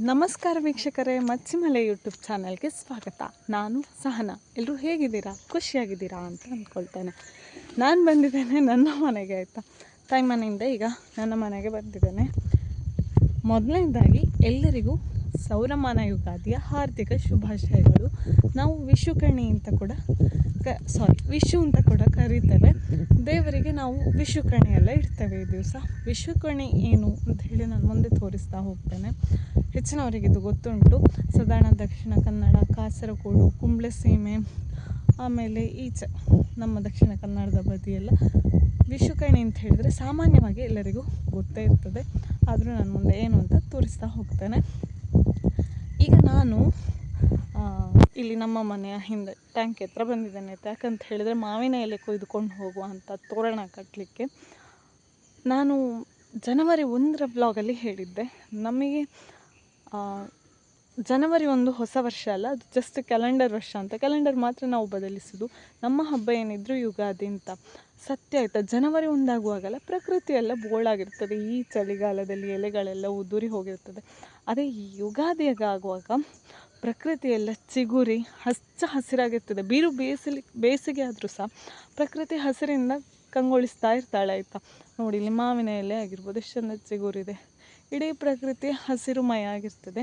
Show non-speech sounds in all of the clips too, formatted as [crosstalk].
ನಮಸ್ಕಾರ ವೀಕ್ಷಕರೇ, ಮಚ್ಚಿಮಲೆ ಯೂಟ್ಯೂಬ್ ಚಾನಲ್ಗೆ ಸ್ವಾಗತ. ನಾನು ಸಹನಾ. ಎಲ್ಲರೂ ಹೇಗಿದ್ದೀರಾ? ಖುಷಿಯಾಗಿದ್ದೀರಾ ಅಂತ ಅಂದ್ಕೊಳ್ತೇನೆ. ನಾನು ಬಂದಿದ್ದೇನೆ ನನ್ನ ಮನೆಗೆ, ಆಯಿತಾ? ತಾಯಿ ಮನೆಯಿಂದ ಈಗ ನನ್ನ ಮನೆಗೆ ಬಂದಿದ್ದೇನೆ. ಮೊದಲನೇದಾಗಿ, ಎಲ್ಲರಿಗೂ ಸೌರಮಾನ ಯುಗಾದಿಯ ಹಾರ್ದಿಕ ಶುಭಾಶಯಗಳು. ನಾವು ವಿಶುಕರ್ಣಿ ಅಂತ ಕೂಡ ಕ ಸಾರಿ ವಿಶು ಅಂತ ಕೂಡ ಕರೀತೇವೆ ದೇವರಿಗೆ ನಾವು ವಿಶುಕಣೆ ಎಲ್ಲ ಇಡ್ತೇವೆ ಈ ದಿವಸ. ವಿಶುಕಣೆ ಏನು ಅಂತ ಹೇಳಿ ನಾನು ಮುಂದೆ ತೋರಿಸ್ತಾ ಹೋಗ್ತೇನೆ. ಹೆಚ್ಚಿನವರಿಗೆ ಇದು ಗೊತ್ತುಂಟು. ಸಾಧಾರಣ ದಕ್ಷಿಣ ಕನ್ನಡ, ಕಾಸರಗೋಡು ಕುಂಬಳೆ ಸೀಮೆ ಆಮೇಲೆ ಈಚೆ ನಮ್ಮ ದಕ್ಷಿಣ ಕನ್ನಡದ ಬದಿಯೆಲ್ಲ ವಿಶುಕರ್ಣಿ ಅಂತ ಹೇಳಿದರೆ ಸಾಮಾನ್ಯವಾಗಿ ಎಲ್ಲರಿಗೂ ಗೊತ್ತೇ ಇರ್ತದೆ. ಆದರೂ ನಾನು ಮುಂದೆ ಏನು ಅಂತ ತೋರಿಸ್ತಾ ಹೋಗ್ತೇನೆ. ಈಗ ನಾನು ಇಲ್ಲಿ ನಮ್ಮ ಮನೆಯ ಹಿಂದೆ ಟ್ಯಾಂಕ್ ಹತ್ರ ಬಂದಿದ್ದೇನೆ? ಯಾಕಂತ ಹೇಳಿದರೆ ಮಾವಿನ ಎಲೆ ಕೊಯ್ದುಕೊಂಡು ಹೋಗುವಂಥ ತೋರಣ ಕಟ್ಟಲಿಕ್ಕೆ ನಾನು ಜನವರಿ ಒಂದರ ಬ್ಲಾಗಲ್ಲಿ ಹೇಳಿದ್ದೆ. ನಮಗೆ ಜನವರಿ ಒಂದು ಹೊಸ ವರ್ಷ ಅಲ್ಲ, ಅದು ಜಸ್ಟ್ ಕ್ಯಾಲೆಂಡರ್ ವರ್ಷ ಅಂತ. ಕ್ಯಾಲೆಂಡರ್ ಮಾತ್ರ ನಾವು ಬದಲಿಸೋದು. ನಮ್ಮ ಹಬ್ಬ ಏನಿದ್ರು ಯುಗಾದಿ ಅಂತ. ಸತ್ಯ ಆಯಿತಾ? ಜನವರಿ ಒಂದಾಗುವಾಗಲ್ಲ, ಪ್ರಕೃತಿ ಎಲ್ಲ ಬೋಳಾಗಿರ್ತದೆ ಈ ಚಳಿಗಾಲದಲ್ಲಿ ಎಲೆಗಳೆಲ್ಲ ಉದುರಿ ಹೋಗಿರ್ತದೆ. ಅದೇ ಈ ಯುಗಾದಿಯಾಗ ಆಗುವಾಗ ಪ್ರಕೃತಿ ಎಲ್ಲ ಚಿಗುರಿ, ಹಚ್ಚ ಹಸಿರಾಗಿರ್ತದೆ. ಬೀರು ಬೇಸಲಿ, ಬೇಸಿಗೆ ಆದರೂ ಸಹ ಪ್ರಕೃತಿ ಹಸಿರಿಂದ ಕಂಗೊಳಿಸ್ತಾ ಇರ್ತಾಳೆ ಆಯಿತಾ. ನೋಡಿ, ಇಲ್ಲಿ ಮಾವಿನ ಎಲೆ ಆಗಿರ್ಬೋದು, ಎಷ್ಟು ಚಂದ ಚಿಗುರಿದೆ. ಇಡೀ ಪ್ರಕೃತಿ ಹಸಿರುಮಯ ಆಗಿರ್ತದೆ.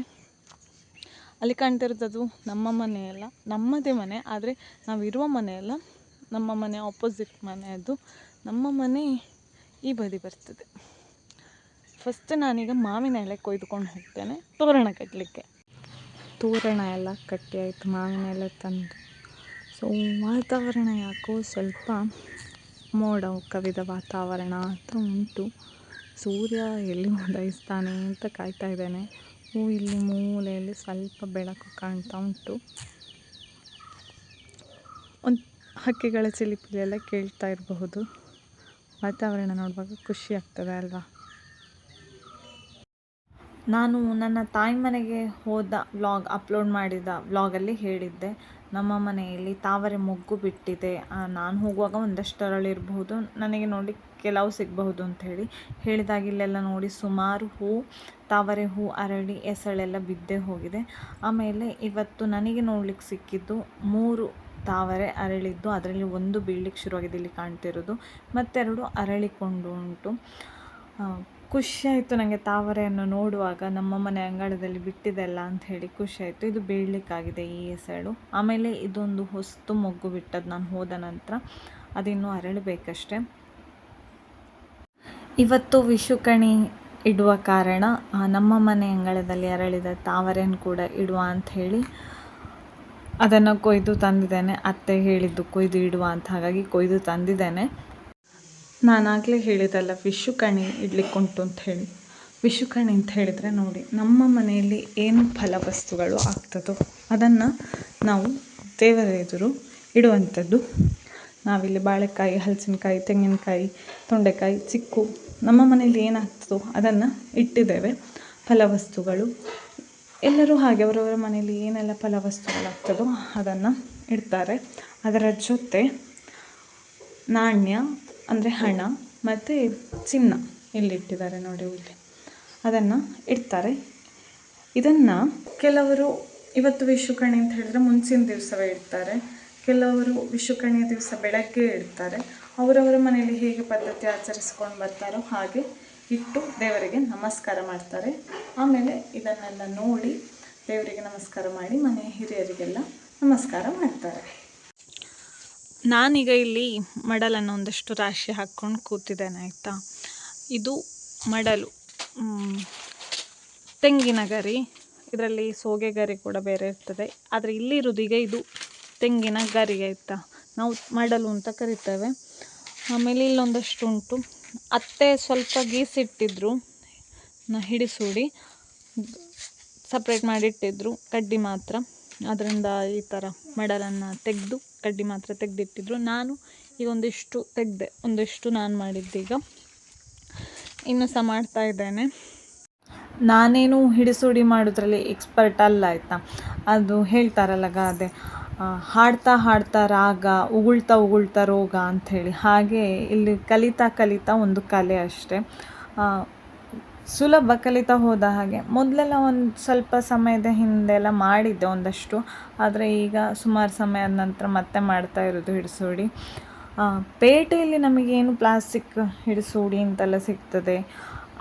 ಅಲ್ಲಿ ಕಾಣ್ತಿರೋದು ನಮ್ಮ ಮನೆಯಲ್ಲ ನಮ್ಮದೇ ಮನೆ. ಆದರೆ ನಾವಿರುವ ಮನೆಯೆಲ್ಲ ನಮ್ಮ ಮನೆ ಆಪೋಸಿಟ್ ಮನೆ ಅದು. ನಮ್ಮ ಮನೆ ಈ ಬದಿ ಬರ್ತದೆ. ಫಸ್ಟ್ ನಾನೀಗ ಮಾವಿನ ಎಲೆ ಕೊಯ್ದುಕೊಂಡು ಹೋಗ್ತೇನೆ, ತೋರಣ ಕಟ್ಟಲಿಕ್ಕೆ ತೋರಣ ಎಲ್ಲ ಕಟ್ಟಿ ಆಯಿತು, ಮಾವಿನ ಎಲೆ ತಂದು. ಸೊ ವಾತಾವರಣ ಯಾಕೋ ಸ್ವಲ್ಪ ಮೋಡ, ಕವಿದ ವಾತಾವರಣ ಅಂತ ಉಂಟು. ಸೂರ್ಯ ಎಲ್ಲಿ ಉದಯಿಸ್ತಾನೆ ಅಂತ ಕಾಯ್ತಾ ಇದ್ದೇನೆ. ಹೂ, ಇಲ್ಲಿ ಮೂಲೆಯಲ್ಲಿ ಸ್ವಲ್ಪ ಬೆಳಕು ಕಾಣ್ತಾ ಉಂಟು. ಒಂದು ಹಕ್ಕಿಗಳ ಚಿಲಿಪಿಲಿ ಎಲ್ಲ ಕೇಳ್ತಾ ಇರಬಹುದು. ವಾತಾವರಣ ನೋಡುವಾಗ ಖುಷಿ ಆಗ್ತದೆ ಅಲ್ವಾ? ನಾನು ನನ್ನ ತಾಯಿ ಮನೆಗೆ ಹೋದ ವ್ಲಾಗ್ ಅಪ್ಲೋಡ್ ಮಾಡಿದ ವ್ಲಾಗಲ್ಲಿ ಹೇಳಿದ್ದೆ. ನಮ್ಮ ಮನೆಯಲ್ಲಿ ತಾವರೆ ಮೊಗ್ಗು ಬಿಟ್ಟಿದೆ. ನಾನು ಹೋಗುವಾಗ ಒಂದಷ್ಟು ಅರಳಿರಬಹುದು ನನಗೆ ನೋಡಿ ಕೆಲವು ಸಿಗಬಹುದು ಅಂತ ಹೇಳಿ. ಹೇಳಿದಾಗ ಇಲ್ಲೆಲ್ಲ ನೋಡಿ ಸುಮಾರು ಹೂ, ತಾವರೆ ಹೂ, ಅರಳಿ ಎಸಳೆಲ್ಲ ಬಿದ್ದೇ ಹೋಗಿದೆ. ಆಮೇಲೆ ಇವತ್ತು ನನಗೆ ನೋಡ್ಲಿಕ್ಕೆ ಸಿಕ್ಕಿದ್ದು ಮೂರು ತಾವರೆ ಅರಳಿದ್ದು. ಅದರಲ್ಲಿ ಒಂದು ಬೀಳ್ಲಿಕ್ಕೆ ಶುರುವಾಗಿದೆ ಇಲ್ಲಿ ಕಾಣ್ತಿರೋದು. ಮತ್ತೆರಡು ಅರಳಿಕೊಂಡು ಉಂಟು. ಆ, ಖುಷಿ ನನಗೆ ತಾವರೆಯನ್ನು ನೋಡುವಾಗ. ನಮ್ಮ ಮನೆ ಅಂಗಳದಲ್ಲಿ ಬಿಟ್ಟಿದೆಲ್ಲ ಅಂತ ಹೇಳಿ ಖುಷಿಯಾಯಿತು. ಇದು ಬೀಳಲಿಕ್ಕಾಗಿದೆ ಈ ಹೆಸಳು. ಆಮೇಲೆ ಇದೊಂದು ಹೊಸ್ತು ಮೊಗ್ಗು ಬಿಟ್ಟದ್ದು ನಾನು ಹೋದ ನಂತರ. ಅದಿನ್ನೂ ಅರಳಬೇಕಷ್ಟೆ. ಇವತ್ತು ವಿಶುಕಣಿ ಇಡುವ ಕಾರಣ ನಮ್ಮ ಮನೆ ಅಂಗಳದಲ್ಲಿ ಅರಳಿದ ತಾವರೆಯನ್ನು ಕೂಡ ಇಡುವ ಅಂತ ಹೇಳಿ ಅದನ್ನು ಕೊಯ್ದು ತಂದಿದ್ದೇನೆ. ಅತ್ತೆ ಹೇಳಿದ್ದು ಕೊಯ್ದು ಇಡುವ ಅಂತ. ಹಾಗಾಗಿ ಕೊಯ್ದು ತಂದಿದ್ದೇನೆ. ನಾನಾಗಲೇ ಹೇಳಿದಲ್ಲ ವಿಶುಕಣಿ ಇಡ್ಲಿಕ್ಕೆ ಉಂಟು ಅಂತ ಹೇಳಿ. ವಿಶುಕಣಿ ಅಂತ ಹೇಳಿದರೆ ನೋಡಿ, ನಮ್ಮ ಮನೆಯಲ್ಲಿ ಏನು ಫಲವಸ್ತುಗಳು ಆಗ್ತದೋ ಅದನ್ನು ನಾವು ದೇವರ ಎದುರು ಇಡುವಂಥದ್ದು. ನಾವಿಲ್ಲಿ ಬಾಳೆಕಾಯಿ, ಹಲಸಿನಕಾಯಿ, ತೆಂಗಿನಕಾಯಿ, ತೊಂಡೆಕಾಯಿ, ಚಿಕ್ಕು, ನಮ್ಮ ಮನೆಯಲ್ಲಿ ಏನಾಗ್ತದೋ ಅದನ್ನು ಇಟ್ಟಿದ್ದೇವೆ. ಫಲವಸ್ತುಗಳು ಎಲ್ಲರೂ ಹಾಗೆ ಅವರವರ ಮನೆಯಲ್ಲಿ ಏನೆಲ್ಲ ಫಲವಸ್ತುಗಳಾಗ್ತದೋ ಅದನ್ನು ಇಡ್ತಾರೆ. ಅದರ ಜೊತೆ ನಾಣ್ಯ ಅಂದರೆ ಹಣ ಮತ್ತು ಚಿನ್ನ ಇಲ್ಲಿಟ್ಟಿದ್ದಾರೆ ನೋಡಿ ಇಲ್ಲಿ. ಅದನ್ನು ಇಡ್ತಾರೆ. ಇದನ್ನು ಕೆಲವರು ಇವತ್ತು ವಿಶುಕಣಿ ಅಂತ ಹೇಳಿದ್ರೆ ಮುಂಚಿನ ದಿವಸವೇ ಇಡ್ತಾರೆ. ಕೆಲವರು ವಿಶುಕಣಿಯ ದಿವಸ ಬೆಳಗ್ಗೆ ಇಡ್ತಾರೆ. ಅವರವರ ಮನೆಯಲ್ಲಿ ಹೇಗೆ ಪದ್ಧತಿ ಆಚರಿಸ್ಕೊಂಡು ಬರ್ತಾರೋ ಹಾಗೆ ಇಟ್ಟು ದೇವರಿಗೆ ನಮಸ್ಕಾರ ಮಾಡ್ತಾರೆ. ಆಮೇಲೆ ಇದನ್ನೆಲ್ಲ ನೋಡಿ ದೇವರಿಗೆ ನಮಸ್ಕಾರ ಮಾಡಿ ಮನೆಯ ಹಿರಿಯರಿಗೆಲ್ಲ ನಮಸ್ಕಾರ ಮಾಡ್ತಾರೆ. ನಾನೀಗ ಇಲ್ಲಿ ಮಡಲನ್ನು ಒಂದಷ್ಟು ರಾಶಿ ಹಾಕ್ಕೊಂಡು ಕೂತಿದ್ದೇನೆ, ಆಯಿತಾ? ಇದು ಮಡಲು. ತೆಂಗಿನ ಗರಿ ಇದರಲ್ಲಿ ಸೋಗೆ ಗರಿ ಕೂಡ ಬೇರೆ ಇರ್ತದೆ. ಆದರೆ ಇಲ್ಲಿ ಈಗ ಇದು ತೆಂಗಿನ ಗರಿ ಆಯಿತಾ? ನಾವು ಮಡಲು ಅಂತ ಕರಿತೇವೆ. ಆಮೇಲೆ ಇಲ್ಲೊಂದಷ್ಟು ಉಂಟು. ಅತ್ತೆ ಸ್ವಲ್ಪ ಗೀಸಿಟ್ಟಿದ್ರು. ಹಿಡಿಸೂಡಿ ಸಪ್ರೇಟ್ ಮಾಡಿಟ್ಟಿದ್ರು. ಕಡ್ಡಿ ಮಾತ್ರ. ಅದರಿಂದ ಈ ಥರ ಮಡಲನ್ನು ತೆಗೆದು ಕಡ್ಡಿ ಮಾತ್ರ ತೆಗೆದಿಟ್ಟಿದ್ರು. ನಾನು ಈಗ ಒಂದಿಷ್ಟು ತೆಗೆದೆ, ಒಂದಿಷ್ಟು ನಾನು ಮಾಡಿದ್ದೆ ಈಗ ಇನ್ನು ಸಹ ಮಾಡ್ತಾ ಇದ್ದೇನೆ. ನಾನೇನು ಹಿಡಿಸುಡಿ ಮಾಡೋದ್ರಲ್ಲಿ ಎಕ್ಸ್ಪರ್ಟ್ ಅಲ್ಲ ಆಯಿತಾ? ಅದು ಹೇಳ್ತಾರಲ್ಲ ಗಾದೆ ಹಾಡ್ತಾ ಹಾಡ್ತಾ ರಾಗ, ಉಗುಳ್ತಾ ಉಗುಳ್ತಾ ರೋಗ ಅಂಥೇಳಿ. ಹಾಗೆ ಇಲ್ಲಿ ಕಲಿತಾ ಕಲಿತಾ ಒಂದು ಕಲೆ ಅಷ್ಟೆ. ಸುಲಭ ಕಲಿತಾ ಹೋದ ಹಾಗೆ. ಮೊದಲೆಲ್ಲ ಒಂದು ಸ್ವಲ್ಪ ಸಮಯದ ಹಿಂದೆಲ್ಲ ಮಾಡಿದ್ದೆ ಒಂದಷ್ಟು. ಆದರೆ ಈಗ ಸುಮಾರು ಸಮಯದ ನಂತರ ಮತ್ತೆ ಮಾಡ್ತಾ ಇರೋದು ಹಿಡಿಸೋಡಿ. ಪೇಟೆಯಲ್ಲಿ ನಮಗೇನು ಪ್ಲಾಸ್ಟಿಕ್ ಹಿಡಿಸೋಡಿ ಅಂತೆಲ್ಲ ಸಿಗ್ತದೆ.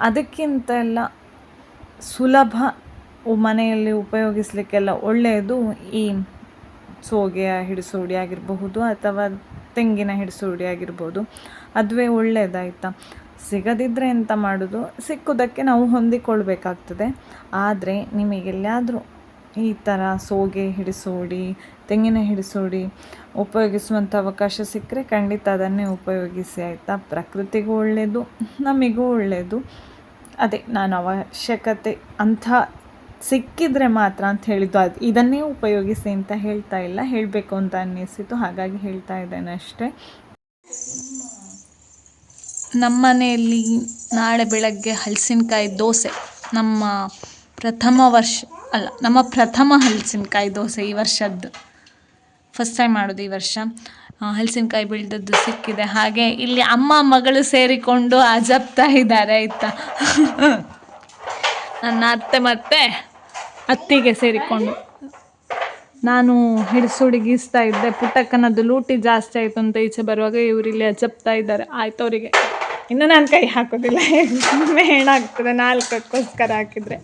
ಅದಕ್ಕಿಂತ ಎಲ್ಲ ಸುಲಭ ಮನೆಯಲ್ಲಿ ಉಪಯೋಗಿಸಲಿಕ್ಕೆಲ್ಲ ಒಳ್ಳೆಯದು ಈ ಸೋಗೆಯ ಹಿಡಿಸೋಡಿ ಆಗಿರಬಹುದು ಅಥವಾ ತೆಂಗಿನ ಹಿಡಿಸೋಡಿ ಆಗಿರ್ಬೋದು. ಅದುವೇ ಒಳ್ಳೆಯದಾಯ್ತಾ ಸಿಗದಿದ್ದರೆ ಎಂತ ಮಾಡೋದು? ಸಿಕ್ಕುದಕ್ಕೆ ನಾವು ಹೊಂದಿಕೊಳ್ಬೇಕಾಗ್ತದೆ. ಆದರೆ ನಿಮಗೆಲ್ಲಾದರೂ ಈ ಥರ ಸೋಗೆ ಹಿಡಿಸೋಡಿ, ತೆಂಗಿನ ಹಿಡಿಸೋಡಿ ಉಪಯೋಗಿಸುವಂಥ ಅವಕಾಶ ಸಿಕ್ಕರೆ ಖಂಡಿತ ಅದನ್ನೇ ಉಪಯೋಗಿಸಿ, ಆಯಿತಾ? ಪ್ರಕೃತಿಗೂ ಒಳ್ಳೆಯದು ನಮಗೂ ಒಳ್ಳೆಯದು ಅದೇ, ನಾನು ಅವಶ್ಯಕತೆ ಅಂಥ ಸಿಕ್ಕಿದ್ರೆ ಮಾತ್ರ ಅಂತ ಹೇಳಿದ್ದು, ಅದು ಇದನ್ನೇ ಉಪಯೋಗಿಸಿ ಅಂತ ಹೇಳ್ತಾ ಇಲ್ಲ. ಹೇಳಬೇಕು ಅಂತ ಅನ್ನಿಸಿತು. ಹಾಗಾಗಿ ಹೇಳ್ತಾ ಇದ್ದೇನೆ ಅಷ್ಟೇ. ನಮ್ಮ ಮನೆಯಲ್ಲಿ ನಾಳೆ ಬೆಳಗ್ಗೆ ಹಲಸಿನಕಾಯಿ ದೋಸೆ. ನಮ್ಮ ಪ್ರಥಮ ವರ್ಷ, ಅಲ್ಲ, ನಮ್ಮ ಪ್ರಥಮ ಹಲಸಿನಕಾಯಿ ದೋಸೆ ಈ ವರ್ಷದ್ದು. ಫಸ್ಟ್ ಟೈಮ್ ಮಾಡೋದು ಈ ವರ್ಷ. ಹಲಸಿನಕಾಯಿ ಬೆಳೆದದ್ದು ಸಿಕ್ಕಿದೆ. ಹಾಗೆ ಇಲ್ಲಿ ಅಮ್ಮ ಮಗಳು ಸೇರಿಕೊಂಡು ಅಜಪ್ತಾ ಇದ್ದಾರೆ, ಆಯಿತಾ? ನನ್ನ ಅತ್ತೆ ಮತ್ತೆ ಅತ್ತಿಗೆ ಸೇರಿಕೊಂಡು. ನಾನು ಹಿಡಿಸುಡಿ ಗೀಸ್ತಾ ಇದ್ದೆ. ಪುಟ್ಟಕ್ಕನದ್ದು ಲೂಟಿ ಜಾಸ್ತಿ ಆಯಿತು ಅಂತ ಈಚೆ ಬರುವಾಗ ಇವರು ಇಲ್ಲಿ ಅಜಪ್ತಾ ಇದ್ದಾರೆ. ಆಯ್ತು ಅವರಿಗೆ. ಇನ್ನು ನಾನು ಕೈ ಹಾಕೋದಿಲ್ಲ. ಮೇಣಾಗ್ತದೆ ನಾಲ್ಕಕ್ಕೋಸ್ಕರ ಹಾಕಿದ್ರೆ.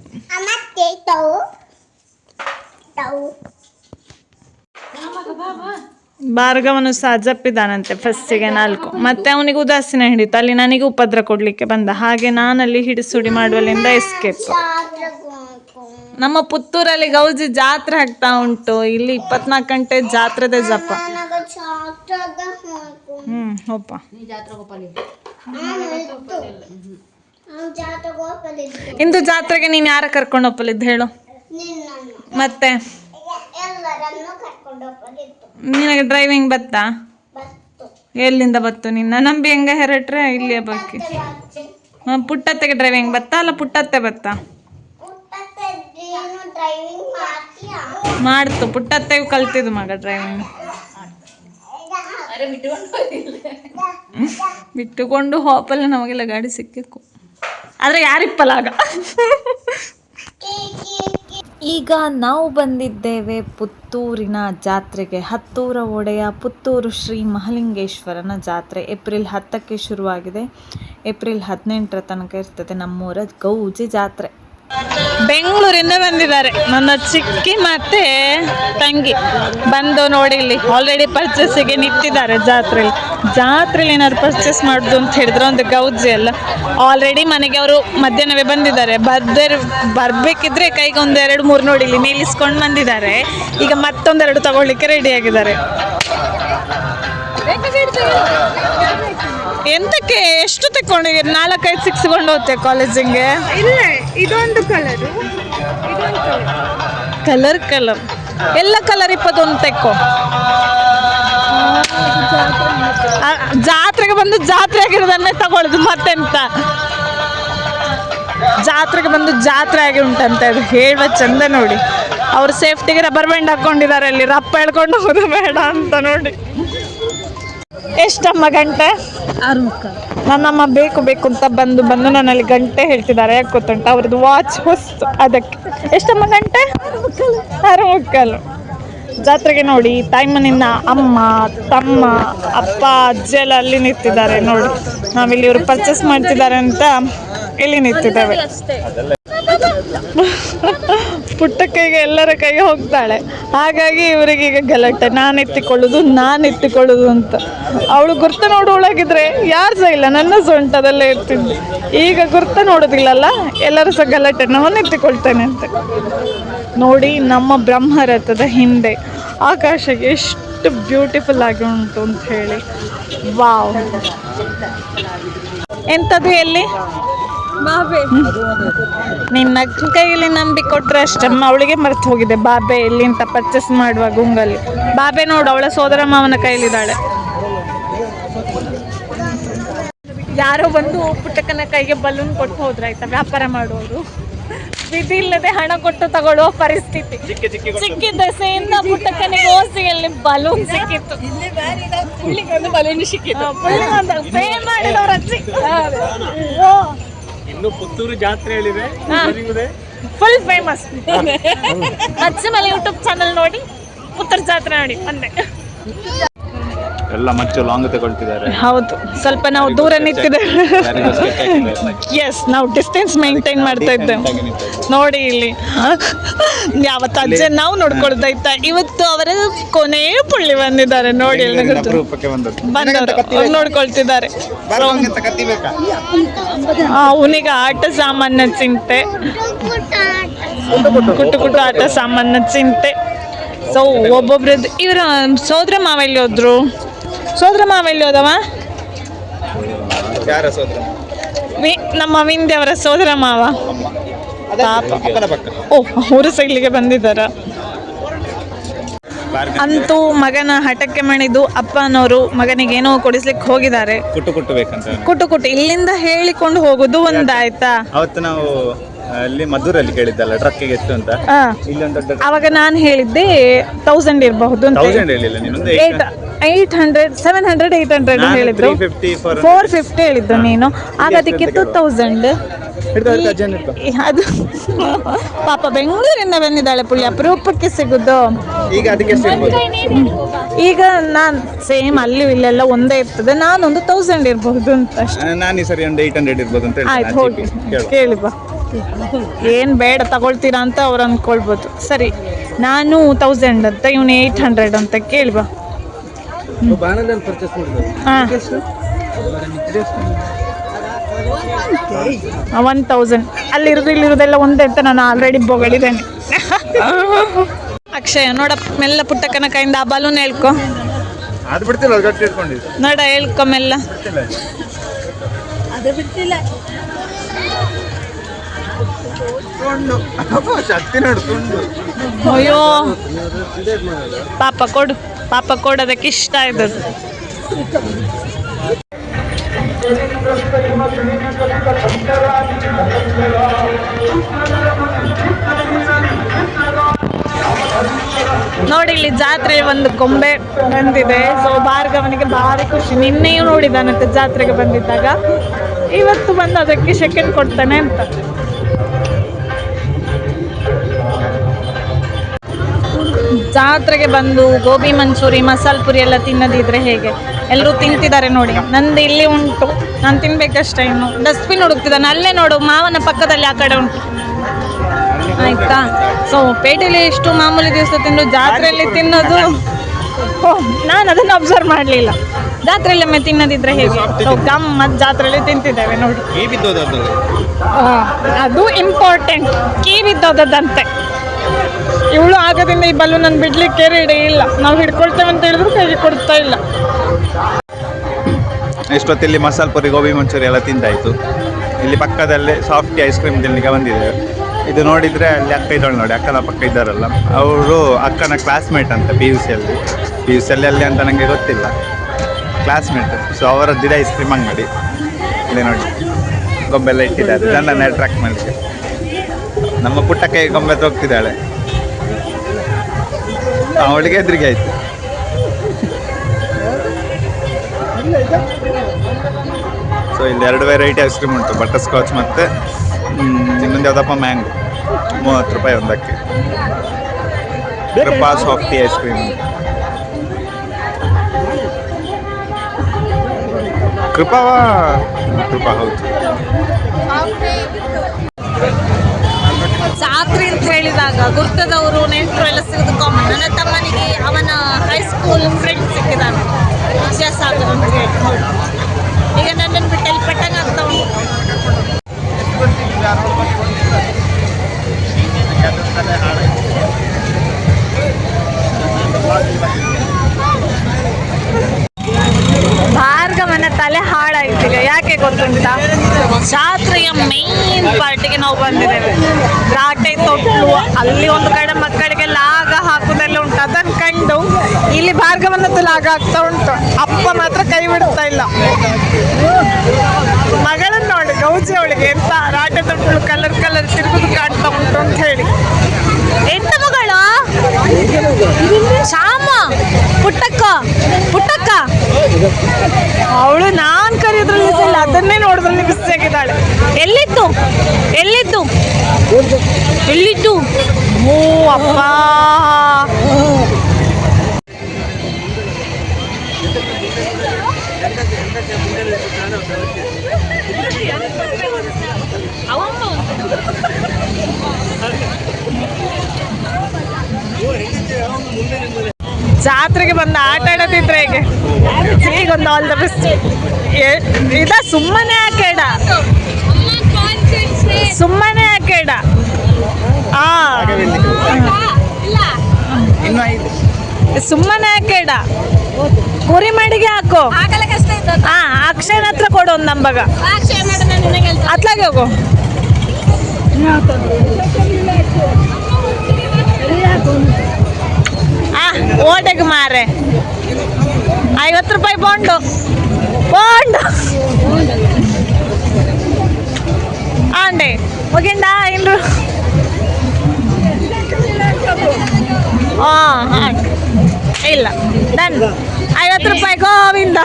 ಭಾರ್ಗವನು ಸಹ ಫಸ್ಟ್ ಫಸ್ಟಿಗೆ ನಾಲ್ಕು. ಮತ್ತೆ ಅವನಿಗೆ ಉದಾಸೀನ ಹಿಡಿತು. ಅಲ್ಲಿ ನನಗೆ ಉಪದ್ರ ಕೊಡ್ಲಿಕ್ಕೆ ಬಂದ. ಹಾಗೆ ನಾನಲ್ಲಿ ಹಿಡಿಸುಡಿ ಮಾಡುವಲ್ಲಿಂದ ಎಸ್ಕೇಪ್ ನಮ್ಮ ಪುತ್ತೂರಲ್ಲಿ ಗೌಜಿ ಜಾತ್ರೆ ಆಗ್ತಾ ಉಂಟು. ಇಲ್ಲಿ ಇಪ್ಪತ್ನಾಲ್ಕು ಗಂಟೆ ಜಾತ್ರೆದೇ ಜಪ. ಹ್ಮ್ ಹೋಪ ಇಂದು ಜಾತ್ರೆಗೆ ನೀನ್ ಯಾರ ಕರ್ಕೊಂಡು ಹೋಗಲಿದ್ದು ಹೇಳು? ಮತ್ತೆ? ನಿನಗೆ ಡ್ರೈವಿಂಗ್ ಬತ್ತಾ? ಎಲ್ಲಿಂದ ಬತ್ತು ನಿನ್ನ? ನಂಬಿ ಹೆಂಗ ಹೆರಟ್ರೆ? ಇಲ್ಲಿಯ ಬಾಕಿ ಬಾಚಿ ಪುಟ್ಟತ್ತೆಗೆ ಡ್ರೈವಿಂಗ್ ಬತ್ತಾ ಅಲ್ಲ ಪುಟ್ಟತ್ತೆ ಬತ್ತಾ? ಮಾಡ್ತು. ಪುಟ್ಟತ್ತೆಗೂ ಕಲ್ತಿದ್ದು ಮಗ ಡ್ರೈವಿಂಗ್ ಬಿಟ್ಟುಕೊಂಡು ಹೋಪಲ್ಲ ನಮಗೆಲ್ಲ ಗಾಡಿ ಸಿಕ್ಕಬೇಕು ಆದ್ರೆ ಯಾರಿಪ್ಪಲ್ಲ ಆಗ ಈಗ ನಾವು ಬಂದಿದ್ದೇವೆ ಪುತ್ತೂರಿನ ಜಾತ್ರೆಗೆ. ಹತ್ತೂರ ಒಡೆಯ ಪುತ್ತೂರು ಶ್ರೀ ಮಹಲಿಂಗೇಶ್ವರನ ಜಾತ್ರೆ. ಏಪ್ರಿಲ್ ಹತ್ತಕ್ಕೆ ಶುರುವಾಗಿದೆ. ಏಪ್ರಿಲ್ ಹದಿನೆಂಟರ ತನಕ ಇರ್ತದೆ ನಮ್ಮೂರ ಗೌಜಿ ಜಾತ್ರೆ. ಬೆಂಗಳೂರಿಂದ ಬಂದಿದ್ದಾರೆ. ನನ್ನ ಚಿಕ್ಕಿ ಮತ್ತೆ ತಂಗಿ ಬಂದು ನೋಡಿ ಇಲ್ಲಿ ಆಲ್ರೆಡಿ ಪರ್ಚೇಸಿಗೆ ನಿಂತಿದ್ದಾರೆ ಜಾತ್ರೆಯಲ್ಲಿ ಜಾತ್ರೆಲಿ ಏನಾದ್ರು ಪರ್ಚೇಸ್ ಮಾಡುದು ಅಂತ ಹೇಳಿದ್ರೆ ಒಂದು ಗೌಜಿ ಅಲ್ಲ. ಆಲ್ರೆಡಿ ಮನೆಗೆ ಅವರು ಮಧ್ಯಾಹ್ನವೇ ಬಂದಿದ್ದಾರೆ. ಬರ್ದೇ ಬರ್ಬೇಕಿದ್ರೆ ಕೈಗೆ ಒಂದು ಎರಡು ಮೂರು ನೋಡಿ ಇಲ್ಲಿ ನಿಲ್ಲಿಸ್ಕೊಂಡು ಬಂದಿದ್ದಾರೆ. ಈಗ ಮತ್ತೊಂದೆರಡು ತಗೊಳ್ಳಿಕ್ಕೆ ರೆಡಿ ಆಗಿದ್ದಾರೆ. ಎಂತಕ್ಕೆ? ಎಷ್ಟು ತಗೊಂಡಿದ್ದೀರಿ ನಾಲ್ಕೈದು ಸಿಕ್ಸ್ಕೊಂಡು ಹೋಗ್ತೆ ಕಾಲೇಜಿಗೆ ಇಲ್ಲ ಇದೊಂದು ಕಲರು ಕಲರ್ ಕಲರ್ ಎಲ್ಲ ಕಲರ್ ಇಪ್ಪತ್ತೊಂದು ತೆಕ್ಕೋ. ಆ, ಜಾತ್ರೆಗೆ ಬಂದು ಜಾತ್ರೆ ಆಗಿರೋದನ್ನೇ ತಗೊಳ್ಳೋದು ಮತ್ತೆಂತ? ಜಾತ್ರೆಗೆ ಬಂದು ಜಾತ್ರೆ ಆಗಿ ಉಂಟಂತೆ ಅದು. ಹೇಳುವ ಚಂದ ನೋಡಿ. ಅವ್ರ ಸೇಫ್ಟಿಗೆ ರಬ್ಬರ್ ಬ್ಯಾಂಡ್ ಹಾಕೊಂಡಿದ್ದಾರೆ ಅಲ್ಲಿ. ರಪ್ಪ ಹೇಳ್ಕೊಂಡು ಹೋಗೋದು ಬೇಡ ಅಂತ ನೋಡಿ. ಎಷ್ಟಮ್ಮ ಗಂಟೆ? ನನ್ನಮ್ಮ ಬೇಕು ಬೇಕು ಅಂತ ಬಂದು ಬಂದು ನನ್ನಲ್ಲಿ ಗಂಟೆ ಹೇಳ್ತಿದ್ದಾರೆ ಯಾಕೆ ಗೊತ್ತುಂಟ? ಅವ್ರದ್ದು ವಾಚ್ ಹೊಸ್ತು ಅದಕ್ಕೆ. ಎಷ್ಟಮ್ಮ ಗಂಟೆ? ಆರು ಮುಕ್ಕಾಲು. ಜಾತ್ರೆಗೆ ನೋಡಿ ತಾಯ್ಮನಿಂದ ಅಮ್ಮ ತಮ್ಮ ಅಪ್ಪ ಅಜ್ಜಿ ಎಲ್ಲ ಅಲ್ಲಿ ನಿಂತಿದ್ದಾರೆ ನೋಡಿ. ನಾವಿಲ್ಲಿ ಇವರು ಪರ್ಚೇಸ್ ಮಾಡ್ತಿದ್ದಾರೆ ಅಂತ ಇಲ್ಲಿ ನಿಂತಿದ್ದೇವೆ. ಪುಟ್ಟ ಕೈಗೆ ಎಲ್ಲರ ಕೈಗೆ ಹೋಗ್ತಾಳೆ. ಹಾಗಾಗಿ ಇವರಿಗೆ ಈಗ ಗಲಾಟೆ. ನಾನು ಎತ್ತಿಕೊಳ್ಳೋದು ನಾನು ಎತ್ತಿಕೊಳ್ಳೋದು ಅಂತ. ಅವಳು ಗುರ್ತ ನೋಡೋಳಾಗಿದ್ರೆ ಯಾರು ಸಹ ಇಲ್ಲ. ನನ್ನ ಸೊಂಟದಲ್ಲೇ ಇರ್ತಿದ್ದೆ. ಈಗ ಗುರ್ತ ನೋಡೋದಿಲ್ಲಲ್ಲ, ಎಲ್ಲರೂ ಸಹ ಗಲಾಟೆ ನಾನು ಎತ್ತಿಕೊಳ್ತೇನೆ ಅಂತ. ನೋಡಿ ನಮ್ಮ ಬ್ರಹ್ಮರಥದ ಹಿಂದೆ ಆಕಾಶ ಎಷ್ಟು ಬ್ಯೂಟಿಫುಲ್ ಆಗಿ ಉಂಟು ಅಂತ ಹೇಳಿ. ವಾವ್. ಎಂಥದ್ದು ಎಲ್ಲಿ ನಿನ್ನ ಕೈಯಲ್ಲಿ ನಂಬಿ ಕೊಟ್ರೆ ಅಷ್ಟಮ್ಮ ಅವಳಿಗೆ ಮರ್ತು ಹೋಗಿದೆ. ಬಾಬೆ ಎಲ್ಲಿ ಅಂತ ಪರ್ಚೇಸ್ ಮಾಡುವ ಗುಂಗಲ್ಲಿ ಬಾಬೆ ನೋಡು ಅವಳ ಸೋದರ ಮಾವನ ಕೈಲಿದ್ದಾಳೆ ಯಾರೋ ಬಂದು ಪುಟ್ಟಕ್ಕನ ಕೈಗೆ ಬಲೂನ್ ಕೊಟ್ಟು ಹೋದ್ರಾಯ್ತಾ? ವ್ಯಾಪಾರ ಮಾಡುವವರು ವಿಧಿ ಇಲ್ಲದೆ ಹಣ ಕೊಟ್ಟು ತಗೊಳ್ಳುವ ಪರಿಸ್ಥಿತಿ. ಸಿಕ್ಕಿದ್ದ ಸೇಂದ ಪುಟ್ಟಕ್ಕನಿಗೆ ಓಸಿಯಲ್ಲಿ ಬಲೂನ್ ಸಿಕ್ಕಿತ್ತು. ಬಲೂನ್ ಸಿಕ್ಕಿತ್ತು. ಮಾಡಿದವ್ರ ಅಜ್ಜಿ ಪುತ್ತೂರು ಜಾತ್ರೆ ಹೇಳಿದೆ. ಫುಲ್ ಫೇಮಸ್ ಮತ್ಸ್ಯಮಲೆ ಯೂಟ್ಯೂಬ್ ಚಾನಲ್ ನೋಡಿ ಪುತ್ತೂರು ಜಾತ್ರೆ ನೋಡಿ ಒಂದೇ ಎಲ್ಲ ಮಚ್ಚು ಲಾಂಗ್ ತಗೊಳ್ತಿದ್ದಾರೆ. ಹೌದು. ಸ್ವಲ್ಪ ನಾವು ದೂರ ನಿಂತಿದ್ದೇವೆ ಎಸ್ ನಾವು ಡಿಸ್ಟೆನ್ಸ್ ಮೇಂಟೈನ್ ಮಾಡ್ತಾ ಇದ್ದೇವೆ. ನೋಡಿ ಇಲ್ಲಿ. ಯಾವತ್ತು ಅಜ್ಜ ನಾವು ನೋಡ್ಕೊಳ್ದೈತ ಇವತ್ತು ಅವರ ಕೊನೆ ಪುಳ್ಳಿ ಬಂದಿದ್ದಾರೆ. ನೋಡಿ ಇಲ್ಲಿ ಬಂದವರು. ನೋಡ್ಕೊಳ್ತಿದ್ದಾರೆ. ಬರುವಂಗೆ ಕತ್ತಿ ಬೇಕಾ? ಅವನಿಗೆ ಆಟ ಸಾಮಾನ್ಯ ಚಿಂತೆ. ಕುಟ್ಟು ಕುಟ್ಟು ಆಟ ಸಾಮಾನ್ಯ ಚಿಂತೆ. ಸೊ ಒಬ್ಬೊಬ್ರದ್ದು ಇವರ ಸೋದರ ಮಾವ ಎಲ್ಲಿ ಹೋದ್ರು? ಸೋದರ ಮಾವ ಎಲ್ಲಿ ಹೋದವ? ನಮ್ಮ ಅವರ ಸೋದರ ಮಾವ. ಓ ಊರು ಸೈಡ್ಲಿಗೆ ಬಂದಿದ್ದಾರ. ಅಂತೂ ಮಗನ ಹಠಕ್ಕೆ ಮಣಿದು ಅಪ್ಪನವರು ಮಗನಿಗೆ ಏನೋ ಕೊಡಿಸ್ಲಿಕ್ಕೆ ಹೋಗಿದ್ದಾರೆ. ಕುಟ್ಟು ಕುಟ್ಟು ಬೇಕಂತ ಕುಟು ಕುಟು ಇಲ್ಲಿಂದ ಹೇಳಿಕೊಂಡು ಹೋಗುದು ಒಂದಾಯ್ತಾ? ಅವತ್ತು ನಾವು ಅಲ್ಲಿ ಮದ್ದೂರಲ್ಲಿ ಕೇಳಿದ್ದಲ್ಲ ಟ್ರಕ್ಕಿಗೆ ಎಷ್ಟು ಅಂತ. ಅವಾಗ ನಾನು ಹೇಳಿದ್ದೆ ತೌಸಂಡ್ ಇರಬಹುದು ಅಂತ ಹೇಳಿಲ್ಲ eight hundred seven hundred eight hundred ನಾನು ಹೇಳಿದ್ರು. 350, 400. ಫೋರ್ ಫಿಫ್ಟಿ ಹೇಳಿದ್ದು ನೀನು. ಆಗ ಅದಕ್ಕೆ ಟೂ ತೌಸಂಡ್ ಅದು [laughs] ಪಾಪ ಬೆಂಗಳೂರಿಂದ ಬಂದಿದ್ದಾಳೆ ಪುಳಿ ಅಪರೂಪಕ್ಕೆ ಸಿಗುದು. ಈಗ ಅದಕ್ಕೆ ಎಷ್ಟು ಇರ್ಬೋದು ಈಗ ನಾನು ಸೇಮ್ ಅಲ್ಲಿ ಇಲ್ಲೆಲ್ಲ ಒಂದೇ ಇರ್ತದೆ. ನಾನೊಂದು ತೌಸಂಡ್ ಇರಬಹುದು ಅಂತ ಅಷ್ಟೇ. ಆಯ್ತು ಹೋಗಿ. ಕೇಳಿ. ಬಾ. ಏನು ಬೇಡ ತಗೊಳ್ತೀರಾ ಅಂತ ಅವ್ರು ಅಂದ್ಕೊಳ್ಬೋದು ಸರಿ ನಾನು ತೌಸಂಡ್ ಅಂತ ಇವನು ಏಯ್ಟ್ ಹಂಡ್ರೆಡ್ ಅಂತ. ಕೇಳಿ ಬಾ. ಹಾಂ. ಒನ್ ತೌಸಂಡ್ ಅಲ್ಲಿರೋದು ಇಲ್ಲಿರೋದೆಲ್ಲ ಒಂದೇ ಅಂತ ನಾನು ಆಲ್ರೆಡಿ ಬೊಗಳಿದ್ದೇನೆ. ಅಕ್ಷಯ ನೋಡ ಮೆಲ್ಲ ಪುಟ್ಟಕ್ಕನ ಕೈಯಿಂದ ಆ ಬಲೂನ್ ಹೇಳ್ಕೊ. ನೋಡ ಹೇಳ್ಕೊ ಮೆಲ್ಲ. ಅಯ್ಯೋ. ಪಾಪ ಕೊಡು. ಪಾಪ ಕೊಡೋದಕ್ಕೆ ಇಷ್ಟ ಇದೆ. ನೋಡಿ, ಇಲ್ಲಿ ಜಾತ್ರೆ ಒಂದು ಕೊಂಬೆ ಬಂದಿದೆ. ಸೊ ಭಾರ್ಗವನಿಗೆ ಭಾರಿ ಖುಷಿ. ನಿನ್ನೆಯೂ ನೋಡಿದಾನಂತೆ ಜಾತ್ರೆಗೆ ಬಂದಿದ್ದಾಗ. ಇವತ್ತು ಬಂದು ಅದಕ್ಕೆ ಸೆಕೆಂಡ್ ಕೊಡ್ತಾನೆ ಅಂತ. ಜಾತ್ರೆಗೆ ಬಂದು ಗೋಬಿ ಮಂಚೂರಿ ಮಸಾಲ ಪುರಿ ಎಲ್ಲ ತಿನ್ನದಿದ್ರೆ ಹೇಗೆ? ಎಲ್ಲರೂ ತಿಂತಿದ್ದಾರೆ ನೋಡಿ. ನಂದು ಇಲ್ಲಿ ಉಂಟು. ನಾನು ತಿನ್ಬೇಕಷ್ಟೇ ಇನ್ನು. ಡಸ್ಟ್ಬಿನ್ ಹುಡುಕ್ತಿದ್ದಾನೆ. ಅಲ್ಲೇ ನೋಡು ಮಾವನ ಪಕ್ಕದಲ್ಲಿ ಆ ಕಡೆ ಉಂಟು. ಆಯ್ತಾ? ಸೊ ಪೇಟೆಯಲ್ಲಿ ಎಷ್ಟು ಮಾಮೂಲಿ ದಿವಸ ತಿಂದು ಜಾತ್ರೆಯಲ್ಲಿ ತಿನ್ನೋದು ನಾನು ಅದನ್ನು ಅಬ್ಸರ್ವ್ ಮಾಡಲಿಲ್ಲ. ಜಾತ್ರೆಯಲ್ಲಿ ಒಮ್ಮೆ ತಿನ್ನದಿದ್ರೆ ಹೇಗೆ? ಗಮ್ಮತ್ ಜಾತ್ರೆಯಲ್ಲಿ ತಿಂತಿದ್ದೇವೆ ನೋಡಿ. ಅದು ಇಂಪಾರ್ಟೆಂಟ್ ಕೀ ಬಿದ್ದೋದದಂತೆ ಇವಳು ಆಗದಿಂದ ಈ ಬಲೂನ್ ನಾನು ಬಿಡ್ಲಿಕ್ಕೆ ರೆಡಿ ಇಲ್ಲ. ನಾವು ಹಿಡ್ಕೊಳ್ತೇವೆ ಅಂತ ಹೇಳಿದ್ರು ಕೈಗೆ ಕೊಡ್ತಾ ಇಲ್ಲ. ಇಷ್ಟೊತ್ತಿಲ್ಲಿ ಮಸಾಲ ಪುರಿ, ಗೋಬಿ ಮಂಚೂರಿ ಎಲ್ಲ ತಿಂದಾಯ್ತು. ಇಲ್ಲಿ ಪಕ್ಕದಲ್ಲೇ ಸಾಫ್ಟಿ ಐಸ್ ಕ್ರೀಮ್ ತಿನ್ಲಿಕ್ಕೆ ಬಂದಿದ್ದೇವೆ. ಇದು ನೋಡಿದರೆ ಅಲ್ಲಿ ಅಕ್ಕ ಇದ್ದಾಳೆ ನೋಡಿ, ಅಕ್ಕನ ಪಕ್ಕ ಇದ್ದಾರಲ್ಲ. ಅವರು ಅಕ್ಕನ ಕ್ಲಾಸ್ಮೇಟ್ ಅಂತ ಪಿ ಯು ಸಿಯಲ್ಲಿ ಪಿ ಯು ಸಿಯಲ್ಲಿ ಅಲ್ಲಿ ಅಂತ ನನಗೆ ಗೊತ್ತಿಲ್ಲ. ಕ್ಲಾಸ್ಮೇಟ್ ಸೊ ಅವರ ದಿಡ ಐಸ್ ಕ್ರೀಮ್ ಅಂಗಡಿ. ಇಲ್ಲಿ ನೋಡಿ ಗೊಂಬೆಲ್ಲ ಇಟ್ಟಿದ್ದಾರೆ. ನನ್ನನ್ನು ಅಟ್ರ್ಯಾಕ್ಟ್ ಮಾಡಲಿಕ್ಕೆ. ನಮ್ಮ ಪುಟ್ಟ ಕೈ ಗೊಂಬೆ ಹೋಗ್ತಿದ್ದಾಳೆ ಅವಳಿಗೆ ಹೆದರಿಕೆ ಆಯ್ತು. ಸೊ ಇಲ್ಲಿ ಎರಡು ವೆರೈಟಿ ಐಸ್ ಕ್ರೀಮ್ ಉಂಟು ಬಟರ್ ಸ್ಕಾಚ್ ಮತ್ತು ಇನ್ನೊಂದು ಯಾವುದಪ್ಪ ಮ್ಯಾಂಗೋ ಮೂವತ್ತು ರೂಪಾಯಿ ಒಂದಕ್ಕೆ. ಕೃಪಾ ಸಾಫ್ಟಿ ಐಸ್ ಕ್ರೀಮ್ ಕೃಪಾವಾ ಕೃಪಾ ಹೌದು. ಜಾತ್ರೆ ಅಂತ ಹೇಳಿದಾಗ ಗುರ್ತದವರು ನೆಂಟರು ಎಲ್ಲ ಸಿಗೋದು ಕಾಮನ್ ನನ್ನ ತಮ್ಮನಿಗೆ ಅವನ ಹೈಸ್ಕೂಲ್ ಫ್ರೆಂಡ್ ಸಿಕ್ಕಿದ್ದಾನೆ ವಿದ್ಯಾಸಾಗರ್ ಅಂತ ಹೇಳಿ. ಈಗ ನನ್ನನ್ನು ಬಿಟ್ಟು ಎಲ್ಲಿ ಪಟ್ಟಂಗ ಆಗ್ತಾ ಭಾರ್ಗವನ ತಲೆ ಹಾಳಾಯ್ತು ಈಗ. ಯಾಕೆ ಗೊತ್ತುಂಟಾ? ಜಾತ್ರೆಯ ಮೇನ್ ಪಾರ್ಟಿಗೆ ನಾವು ಬಂದಿದ್ದೇವೆ. ಅಲ್ಲಿ ಒಂದು ಕಡೆ ಮಕ್ಕಳಿಗೆ ಲಾಗ ಹಾಕುದೆಲ್ಲ ಉಂಟು. ಅದನ್ನು ಕಂಡು ಇಲ್ಲಿ ಭಾರ್ಗವನದ್ದು ಲಾಗ ಆಗ್ತಾ ಉಂಟು. ಅಪ್ಪ ಮಾತ್ರ ಕೈ ಬಿಡ್ತಾ ಇಲ್ಲ. ಮಗಳನ್ನ ನೋಡಿ, ಗೌಜಿ ಅವಳಿಗೆ ಎಂತ ರಾಟೆ ತೊಟ್ಲು ಕಲರ್ ಕಲರ್ ತಿರುಗುದು ಕಾಣ್ತಾ ಉಂಟು ಅಂತ ಹೇಳಿ. ಎಂತ ಮಗಳು? ಶಾಮ ಪುಟ್ಟಕ್ಕ? ಪುಟ್ಟಕ್ಕ? ಅವಳು ನಾನ್ ನೋಡೋದ್ರಲ್ಲಿ ಬಿಸಿ ಆಗಿದ್ದಾಳೆ. ಎಲ್ಲಿತ್ತು ಎಲ್ಲಿತ್ತು ಎಲ್ಲಿತ್ತು ಓ ಅಪ್ಪ. ಜಾತ್ರೆಗೆ ಬಂದು ಆಟ ಆಡೋದಿದ್ರೆ ಹೇಗೆ? ಈಗೊಂದು ಆಲ್ ದ ಬೆಸ್ಟ್ ಇದ ಸುಮ್ಮನೆ ಹಾಕೇಡ ಸುಮ್ಮನೆ ಹಾಕೇಡ ಆ. ಸುಮ್ಮನೆ ಹಾಕೇಡ ಕುರಿ ಮಡಿಗೆ ಹಾಕು. ಹಾ ಅಕ್ಷಯನ ಹತ್ರ ಕೊಡು ಒಂದು ನಂಬಗ. ಅತ್ಲಾಗೆ ಹೋಗು. ಆ ಓಟೆಗೆ ಮಾರೆ ಐವತ್ತು ರೂಪಾಯಿ ಬಾಂಡು ಬಾಂಡು ಆಂಡೆ ಮುಗಿಂಡ ಇಲ್ರು ಹಾಂ ಹಾಂ ಇಲ್ಲ ಡನ್ ಐವತ್ತು ರೂಪಾಯಿ ಗೋವಿಂದ.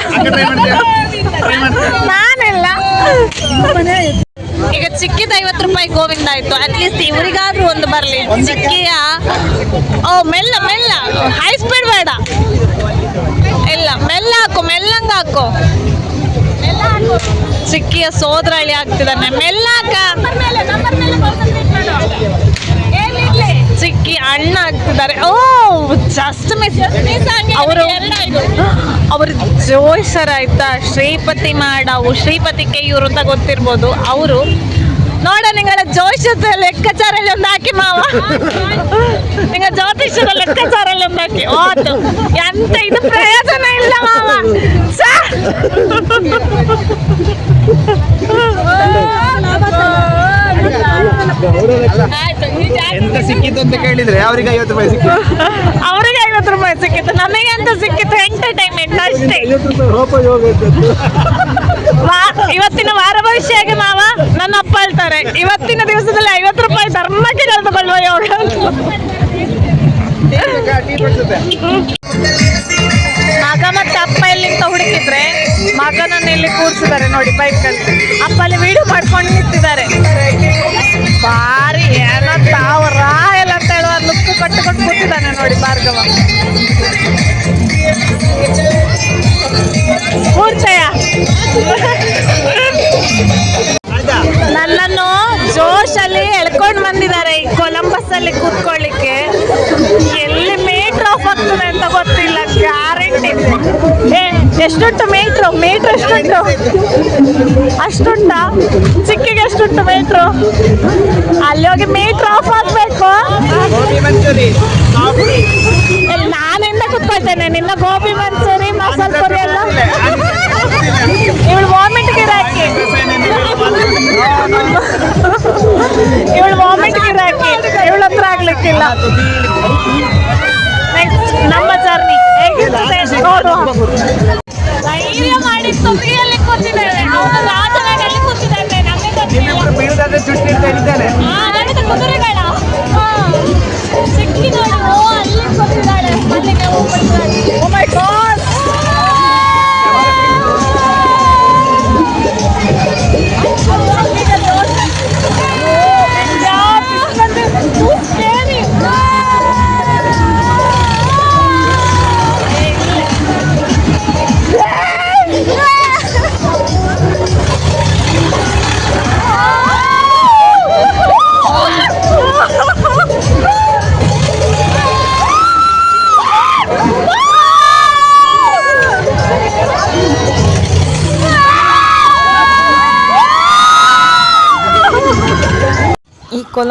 ನಾನಿಲ್ಲ. ಈಗ ಚಿಕ್ಕಿದ ಐವತ್ತು ರೂಪಾಯಿ ಗೋವಿಂದ ಆಯ್ತು. ಅಟ್ಲೀಸ್ಟ್ ಇವರಿಗಾದ್ರೂ ಒಂದು ಬರಲಿ. ಚಿಕ್ಕಿಯ ಓ, ಮೆಲ್ಲ ಮೆಲ್ಲ. ಹೈ ಸ್ಪೀಡ್ ಬೇಡ. ಇಲ್ಲ, ಮೆಲ್ಲ ಹಾಕು, ಮೆಲ್ಲಂಗ ಹಾಕು. ಚಿಕ್ಕಿಯ ಸೋದರಳ್ಳಿ ಆಗ್ತಿದ್ದಾನೆ. ಮೆಲ್ಲ ಹಾಕ. ಚಿಕ್ಕಿ ಅಣ್ಣ ಆಗ್ತಿದ್ದಾರೆ ಓ ಜಸ್ಟ್ ಮಿಸ್ ಅವರು ಅವರು ಜೋಯ್ಸರ್ ಆಯ್ತಾ? ಶ್ರೀಪತಿ ಮಾಡವು ಶ್ರೀಪತಿ ಕೆಯ್ಯೂರು ಅಂತ ಗೊತ್ತಿರ್ಬೋದು. ಅವರು ನೋಡ ನಿಂಗಳ ಜೋಯಿಷದ ಲೆಕ್ಕಾಚಾರಲ್ಲಿ ಒಂದು ಹಾಕಿ ಮಾವ. ನಿಂಗ ಜ್ಯೋತಿಷದ ಲೆಕ್ಕಾಚಾರಲ್ಲಿ ಒಂದು ಹಾಕಿ. ಓದು ಎಂತ ಇದು ಪ್ರಯೋಜನ ಇಲ್ಲ ಮಾವ. ಎಂತ ಸಿಕ್ಕಿತ್ತು ಅಂತ ಕೇಳಿದ್ರೆ ಅವ್ರಿಗೆ ಐವತ್ತು ರೂಪಾಯಿ ಸಿಕ್ಕಿತ್ತು. ಅವ್ರಿಗೆ ಐವತ್ತು ರೂಪಾಯಿ ಸಿಕ್ಕಿತ್ತು, ನನಗೆ ಅಂತ ಸಿಕ್ಕಿತ್ತು? ಎಂಟರ್ಟೈನ್ಮೆಂಟ್ ಅಷ್ಟೇ. ಇವತ್ತಿನ ವಾರ ಭವಿಷ್ಯಗೆ ಮಾವ? ನನ್ನ ಅಪ್ಪ ಹೇಳ್ತಾರೆ, ಇವತ್ತಿನ ದಿವಸದಲ್ಲಿ ಐವತ್ತು ರೂಪಾಯಿ ಧರ್ಮಕ್ಕೆ ಕಳೆದುಕೊಳ್ಳುವ ಯೋಗ ಮಗ ಮತ್ತೆ ಅಪ್ಪ ಎಲ್ಲಿಂದ ಹುಡುಕಿದ್ರೆ, ಮಗನನ್ನ ಇಲ್ಲಿ ಕೂರ್ಸಿದ್ದಾರೆ ನೋಡಿ ಬೈಕಲ್ಲಿ ಅಪ್ಪ ಅಲ್ಲಿ ವಿಡಿಯೋ ಮಾಡ್ಕೊಂಡು ನಿಂತಿದ್ದಾರೆ. ಬಾರಿ ಏನೋ ತಾವ ರಾಯಲ್ ಅಂತ ಹೇಳುವ ಲುಕ್ ಕಟ್ಟಿಕೊಂಡು ಕೂತಿದ್ದಾನೆ ನೋಡಿ ಭಾರ್ಗವ. ಎಷ್ಟುಂಟು ಮೀಟ್ರು ಮೀಟ್ರ್ ಎಷ್ಟುಂಟು? ಅಷ್ಟುಂಟಾ? ಚಿಕ್ಕಿಗೆ ಎಷ್ಟುಂಟು ಮೀಟ್ರು ಅಲ್ಲಿ ಹೋಗಿ ಮೀಟ್ರ್ ಆಫ್ ಆಗ್ಬೇಕು. ನಾನಿಂದ ಕುತ್ಕೊಳ್ತೇನೆ. ನಿನ್ನ ಗೋಬಿ ಮಂಚೂರಿ ಮಸಾಲ ಪುರಿ ಎಲ್ಲ? ಇವಳು ವಾಮಿಟ್ ಗಿರಾಕಿ ಇವಳು ವಾಮಿಟ್ ಗಿರಾಕಿ ಇವಳ ಹತ್ರ ಆಗ್ಲಿಕ್ಕಿಲ್ಲ. ನಮ್ಮ ಜರ್ನಿ ಹೇಗಿರ್ತದೆ? ನೋಡುವ. ಧೈರ್ಯ ಮಾಡಿ ತುದಿಯಲ್ಲಿ ಕೂತಿದ್ದೇವೆ. ಅವನು ರಾಜನಾಗಲ್ಲಿ ಕೂತಿದ್ದಾನೆ ಅಂತ ಹೇಳಿದ್ದಾನೆ. ನನಗೆ ಓ ಅಲ್ಲಿ ಕೂತಿದ್ದಾಳೆ. ಅಲ್ಲಿಗೆ ಹೋಗ್ಬಿಟ್ಟಿದ್ದಾಳೆ ಓ ಮೈ ಗಾಡ್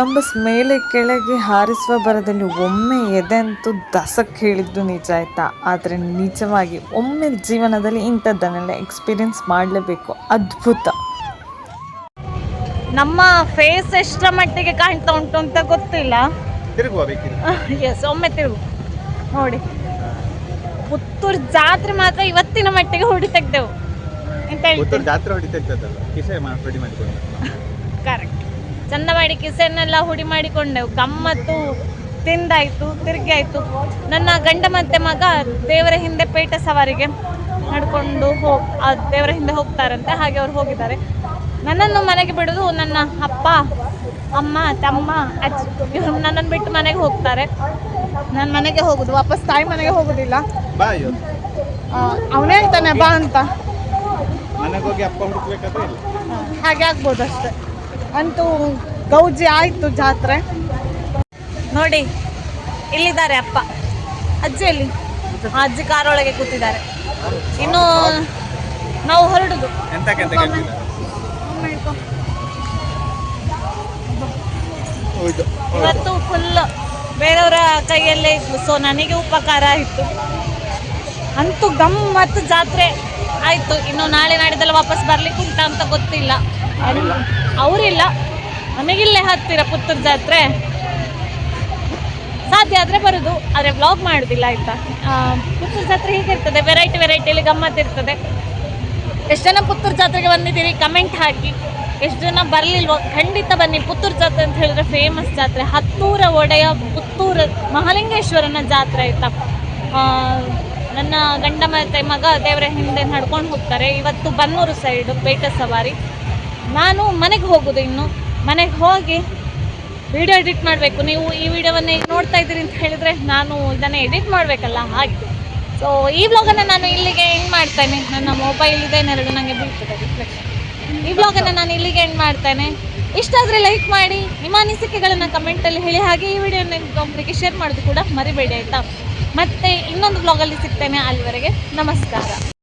ಈ ಕೊಲಂಬಸ್ ಮೇಲೆ ಕೆಳಗೆ ಹಾರಿಸುವ ಬರದಲ್ಲಿ ಒಮ್ಮೆ ಎದೆಂತೂ ದಸಕ್ಕೆ ಹೇಳಿದ್ದು ನಿಜ ಆಯ್ತಾ? ಆದರೆ ನಿಜವಾಗಿ ಒಮ್ಮೆ ಜೀವನದಲ್ಲಿ ಇಂಥದ್ದನ್ನೆಲ್ಲ ಎಕ್ಸ್ಪೀರಿಯನ್ಸ್ ಮಾಡಲೇಬೇಕು. ಅದ್ಭುತ. ನಮ್ಮ ಫೇಸ್ ಎಷ್ಟರ ಮಟ್ಟಿಗೆ ಕಾಣ್ತಾ ಉಂಟು ಅಂತ ಗೊತ್ತಿಲ್ಲ. ಎಸ್ [laughs] ಒಮ್ಮೆ ತಿರುಗು. ನೋಡಿ. ಪುತ್ತೂರು ಜಾತ್ರೆ ಮಾತ್ರ ಇವತ್ತಿನ ಮಟ್ಟಿಗೆ ಹೊಡಿ ತೆಗ್ದೆವು. ರೆಡಿ ಮಾಡಿಕೊಂಡು ಕರೆಕ್ಟ್ ಚಂದ ಮಾಡಿ ಕಿಸೆನೆಲ್ಲ ಹುಡಿ ಮಾಡಿಕೊಂಡೆವು ಗಮ್ಮತ್ತು. ತಿಂದಾಯ್ತು ತಿರುಗಿ ಆಯ್ತು ನನ್ನ ಗಂಡ ಮತ್ತೆ ಮಗ ದೇವರ ಹಿಂದೆ ಪೇಟ ಸವಾರಿಗೆ ನಡ್ಕೊಂಡು ಹೋಗ್ ಆ ದೇವರ ಹಿಂದೆ ಹೋಗ್ತಾರಂತೆ. ಹಾಗೆ ಅವ್ರು ಹೋಗಿದ್ದಾರೆ. ನನ್ನನ್ನು ಮನೆಗೆ ಬಿಡೋದು ನನ್ನ ಅಪ್ಪ ಅಮ್ಮ ತಮ್ಮ ಅಜ್ಜಿ ಇವರು ನನ್ನನ್ನು ಬಿಟ್ಟು ಮನೆಗೆ ಹೋಗ್ತಾರೆ. ನನ್ನ ಮನೆಗೆ ಹೋಗುದು. ವಾಪಸ್ ತಾಯಿ ಮನೆಗೆ ಹೋಗುದಿಲ್ಲ. ಅವನೇ ಹೇಳ್ತಾನೆ ಬಾ ಅಂತ. ಮನೆಗೆ ಹೋಗಿ ಅಪ್ಪ ಹುಡುಕ್ಬೇಕಾದ್ರೆ ಇಲ್ಲ. ಹಾಗೆ ಆಗ್ಬೋದು ಅಷ್ಟೆ. ಅಂತೂ ಗೌಜಿ ಆಯಿತು ಜಾತ್ರೆ. ನೋಡಿ ಇಲ್ಲಿದ್ದಾರೆ ಅಪ್ಪ. ಅಜ್ಜಿ ಅಲ್ಲಿ ಅಜ್ಜಿ ಕಾರೊಳಗೆ ಕೂತಿದ್ದಾರೆ. ಇನ್ನು ನಾವು ಹೊರಡುದು. ಇವತ್ತು ಫುಲ್ ಬೇರೆಯವರ ಕೈಯಲ್ಲೇ ಇತ್ತು ಸೊ ನನಗೆ ಉಪಕಾರ ಆಯಿತು. ಅಂತೂ ಗಮ್ಮತ್ತು ಜಾತ್ರೆ ಆಯಿತು. ಇನ್ನು ನಾಳೆ ನಾಡಿದ್ದೆಲ್ಲ ವಾಪಸ್ ಬರ್ಲಿಕ್ಕೆ ಉಂಟಾ ಅಂತ ಗೊತ್ತಿಲ್ಲ. ಅವರಿಲ್ಲ. ನಮಗಿಲ್ಲೇ ಹತ್ತಿರ ಪುತ್ತೂರು ಜಾತ್ರೆ. ಸಾಧ್ಯ ಆದರೆ ಬರೋದು, ಆದರೆ ವ್ಲಾಗ್ ಮಾಡೋದಿಲ್ಲ ಆಯಿತಾ? ಪುತ್ತೂರು ಜಾತ್ರೆ ಹೀಗಿರ್ತದೆ ವೆರೈಟಿ ವೆರೈಟಿಯಲ್ಲಿ ಗಮ್ಮತ್ತು ಇರ್ತದೆ. ಎಷ್ಟು ಜನ ಪುತ್ತೂರು ಜಾತ್ರೆಗೆ ಬಂದಿದ್ದೀರಿ? ಕಮೆಂಟ್ ಹಾಕಿ. ಎಷ್ಟು ಜನ ಬರಲಿಲ್ವೋ? ಖಂಡಿತ ಬನ್ನಿ. ಪುತ್ತೂರು ಜಾತ್ರೆ ಅಂತ ಹೇಳಿದ್ರೆ ಫೇಮಸ್ ಜಾತ್ರೆ. ಹತ್ತೂರ ಒಡೆಯ ಪುತ್ತೂರು ಮಹಾಲಿಂಗೇಶ್ವರನ ಜಾತ್ರೆ ಆಯಿತಾ? ನನ್ನ ಗಂಡ ಮತ್ತೆ ಮಗ ದೇವರ ಹಿಂದೆ ನಡ್ಕೊಂಡು ಹೋಗ್ತಾರೆ. ಇವತ್ತು ಬನ್ನೂರು ಸೈಡು ಪೇಟ ಸವಾರಿ. ನಾನು ಮನೆಗೆ ಹೋಗೋದು ಇನ್ನು. ಮನೆಗೆ ಹೋಗಿ ವಿಡಿಯೋ ಎಡಿಟ್ ಮಾಡಬೇಕು. ನೀವು ಈ ವಿಡಿಯೋವನ್ನು ಈಗ ನೋಡ್ತಾ ಇದ್ದೀರಿ ಅಂತ ಹೇಳಿದರೆ ನಾನು ಇದನ್ನು ಎಡಿಟ್ ಮಾಡಬೇಕಲ್ಲ, ಹಾಗೆ. ಸೊ ಈ ವ್ಲಾಗನ್ನು ನಾನು ಇಲ್ಲಿಗೆ ಎಂಡ್ ಮಾಡ್ತೇನೆ. ನನ್ನ ಮೊಬೈಲ್ ಇದೆ, ನೆರಳು ನನಗೆ ಬೀಳ್ತದೆ ಈ ವ್ಲಾಗನ್ನು ನಾನು ಇಲ್ಲಿಗೆ ಎಂಡ್ ಮಾಡ್ತೇನೆ. ಇಷ್ಟ ಆದರೆ ಲೈಕ್ ಮಾಡಿ, ನಿಮ್ಮ ಅನಿಸಿಕೆಗಳನ್ನು ಕಮೆಂಟಲ್ಲಿ ಹೇಳಿ. ಹಾಗೆ ಈ ವಿಡಿಯೋನ ಒಬ್ಬರಿಗೆ ಶೇರ್ ಮಾಡೋದು ಕೂಡ ಮರಿಬೇಡಿ, ಆಯಿತಾ? ಮತ್ತೆ ಇನ್ನೊಂದು ವ್ಲಾಗಲ್ಲಿ ಸಿಗ್ತೇನೆ ಅಲ್ಲಿವರೆಗೆ. ನಮಸ್ಕಾರ.